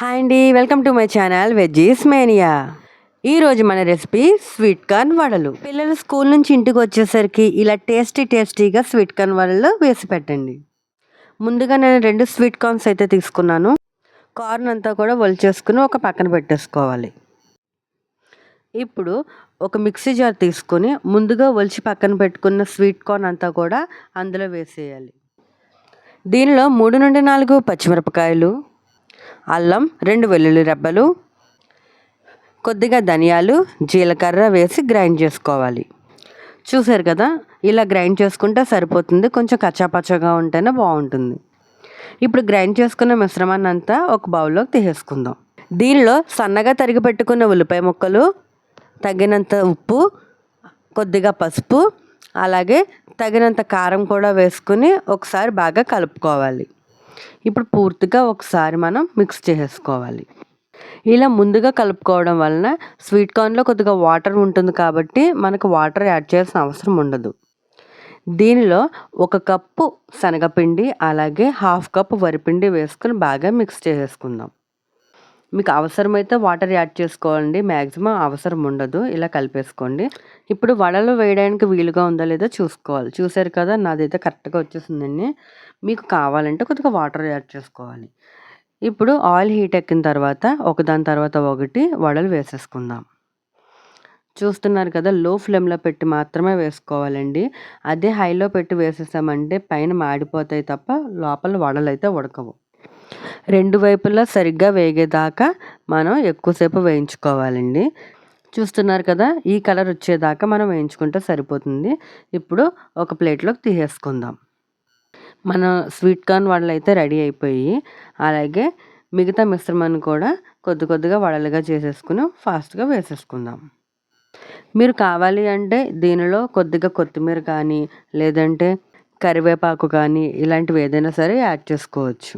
Hi అండి welcome to my channel veggies mania. ఈరోజు మన రెసిపీ స్వీట్ కార్న్ వడలు. పిల్లలు స్కూల్ నుంచి ఇంటికి వచ్చేసరికి ఇలా టేస్టీ టేస్టీగా స్వీట్ కార్న్ వడలు వేసి పెట్టండి. ముందుగా నేను రెండు స్వీట్ కార్న్స్ అయితే తీసుకున్నాను. కార్న్ అంతా కూడా ఒలిచేసుకుని ఒక పక్కన పెట్టేసుకోవాలి. ఇప్పుడు ఒక మిక్సీ జార్ తీసుకొని ముందుగా ఒలిచి పక్కన పెట్టుకున్న స్వీట్ కార్న్ అంతా కూడా అందులో వేసేయాలి. దీనిలో మూడు నుండి నాలుగు పచ్చిమిరపకాయలు అల్లం రెండు వెల్లుల్లి రెబ్బలు కొద్దిగా ధనియాలు జీలకర్ర వేసి గ్రైండ్ చేసుకోవాలి. చూసారు కదా ఇలా గ్రైండ్ చేసుకుంటే సరిపోతుంది. కొంచెం కచ్చాపచ్చగా ఉంటేనే బాగుంటుంది. ఇప్పుడు గ్రైండ్ చేసుకున్న మిశ్రమాన్ని అంతా ఒక బౌల్లోకి తీసేసుకుందాం. దీనిలో సన్నగా తరిగి పెట్టుకున్న ఉల్లిపాయ ముక్కలు తగినంత ఉప్పు కొద్దిగా పసుపు అలాగే తగినంత కారం కూడా వేసుకుని ఒకసారి బాగా కలుపుకోవాలి. ఇప్పుడు పూర్తిగా ఒకసారి మనం మిక్స్ చేసేసుకోవాలి ఇలా ముందుగా కలుపుకోవడం వలన స్వీట్ కార్న్లో కొద్దిగా వాటర్ ఉంటుంది కాబట్టి మనకు వాటర్ యాడ్ చేయాల్సిన అవసరం ఉండదు. దీనిలో ఒక కప్పు శనగపిండి అలాగే హాఫ్ కప్ వరిపిండి వేసుకొని బాగా మిక్స్ చేసేసుకుందాం. మీకు అవసరమైతే వాటర్ యాడ్ చేసుకోవాలండి. మ్యాక్సిమం అవసరం ఉండదు. ఇలా కలిపేసుకోండి. ఇప్పుడు వడలు వేయడానికి వీలుగా ఉందో లేదో చూసుకోవాలి. చూసారు కదా నాదైతే కరెక్ట్గా వచ్చేసిందండి. మీకు కావాలంటే కొద్దిగా వాటర్ యాడ్ చేసుకోవాలి. ఇప్పుడు ఆయిల్ హీట్ ఎక్కిన తర్వాత ఒకదాని తర్వాత ఒకటి వడలు వేసేసుకుందాం. చూస్తున్నారు కదా లో ఫ్లేమ్లో పెట్టి మాత్రమే వేసుకోవాలండి. అదే హైలో పెట్టి వేసేసామంటే పైన మాడిపోతాయి తప్ప లోపల వడలు అయితే ఉడకవు. రెండు వైపులా సరిగ్గా వేగేదాకా మనం ఎక్కువసేపు వేయించుకోవాలండి. చూస్తున్నారు కదా ఈ కలర్ వచ్చేదాకా మనం వేయించుకుంటే సరిపోతుంది. ఇప్పుడు ఒక ప్లేట్లోకి తీసేసుకుందాం. మన స్వీట్ కార్న్ వడలు అయితే రెడీ అయిపోయి అలాగే మిగతా మిశ్రమాన్ని కూడా కొద్ది కొద్దిగా వడలుగా చేసేసుకుని ఫాస్ట్గా వేసేసుకుందాం. మీరు కావాలి అంటే దీనిలో కొద్దిగా కొత్తిమీర కానీ లేదంటే కరివేపాకు కానీ ఇలాంటివి ఏదైనా సరే యాడ్ చేసుకోవచ్చు.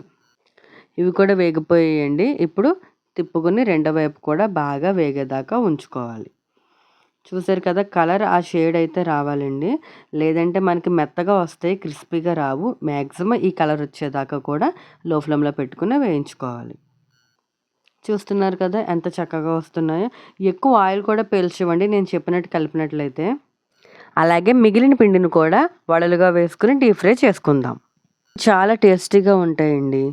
ఇవి కూడా వేగిపోయాయండి. ఇప్పుడు తిప్పుకొని రెండో వైపు కూడా బాగా వేగేదాకా ఉంచుకోవాలి. చూసారు కదా కలర్ ఆ షేడ్ అయితే రావాలండి. లేదంటే మనకి మెత్తగా వస్తాయి క్రిస్పీగా రావు. మ్యాక్సిమం ఈ కలర్ వచ్చేదాకా కూడా లో ఫ్లేమ్లో పెట్టుకుని వేయించుకోవాలి. చూస్తున్నారు కదా ఎంత చక్కగా వస్తున్నాయో. ఎక్కువ ఆయిల్ కూడా పీల్చివ్వండి నేను చెప్పినట్టు కలిపినట్లయితే. అలాగే మిగిలిన పిండిని కూడా వడలుగా వేసుకుని డీప్ ఫ్రై చేసుకుందాం. చాలా టేస్టీగా ఉంటాయండి.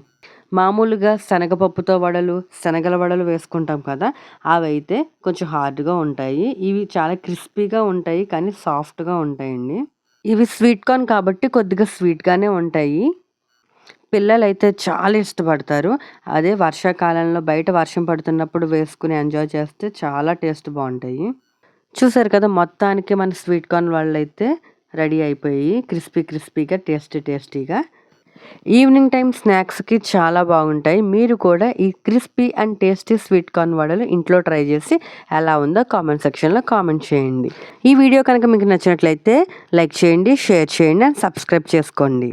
మామూలుగా శనగపప్పుతో వడలు శనగల వడలు వేసుకుంటాం కదా అవి అయితే కొంచెం హార్డ్గా ఉంటాయి. ఇవి చాలా క్రిస్పీగా ఉంటాయి కానీ సాఫ్ట్గా ఉంటాయండి. ఇవి స్వీట్ కార్న్ కాబట్టి కొద్దిగా స్వీట్గానే ఉంటాయి. పిల్లలు అయితే చాలా ఇష్టపడతారు. అదే వర్షాకాలంలో బయట వర్షం పడుతున్నప్పుడు వేసుకుని ఎంజాయ్ చేస్తే చాలా టేస్ట్ బాగుంటాయి. చూసారు కదా మొత్తానికి మన స్వీట్ కార్న్ వాళ్ళు అయితే రెడీ అయిపోయి క్రిస్పీ క్రిస్పీగా టేస్టీ టేస్టీగా ఈవినింగ్ టైం స్నాక్స్కి చాలా బాగుంటాయి. మీరు కూడా ఈ crispy and tasty sweet corn వడలు ఇంట్లో ట్రై చేసి ఎలా ఉందో కామెంట్ సెక్షన్లో కామెంట్ చేయండి. ఈ వీడియో కనుక మీకు నచ్చినట్లయితే లైక్ చేయండి షేర్ చేయండి అండ్ సబ్స్క్రైబ్ చేసుకోండి.